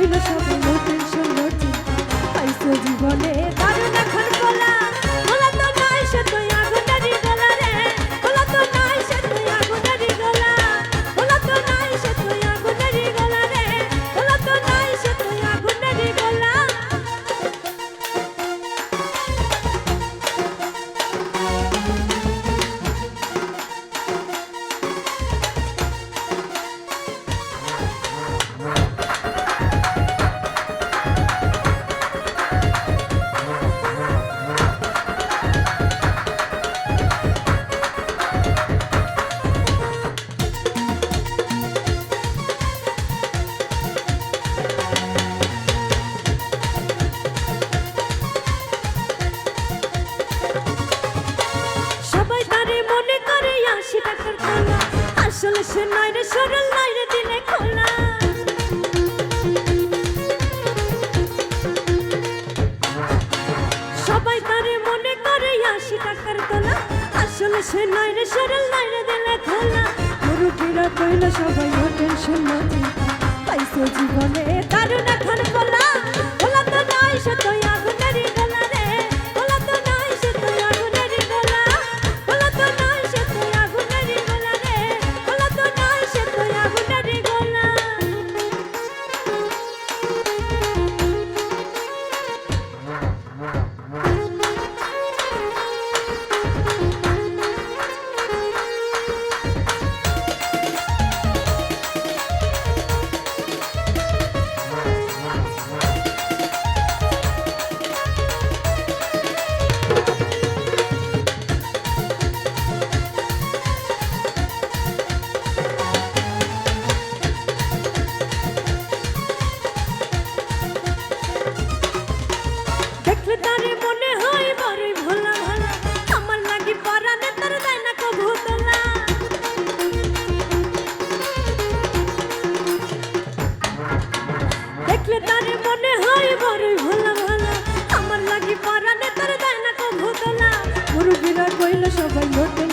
রইল সব নতুন সুন্দর চিন্তা পাইছো জীবনে। সরল নাই রে দিলে খোলা। সবাই তারে মনে করে আশি টাকার তোলা। আসলে সে নয় রে সরল নাই রে দিলে খোলা। মুরুবিরা কইল, সবাই না চিন্তা পাইছো জীবনে দারুণ এখন কোলা খোলা তো নাই সে আর দেখলে তারে মনে হয় বড়ই ভালো ভালো। আমার লাগি পরানে তার দেয় না কবু তোলা মুরুবিরা কইল, সবাই ঘটে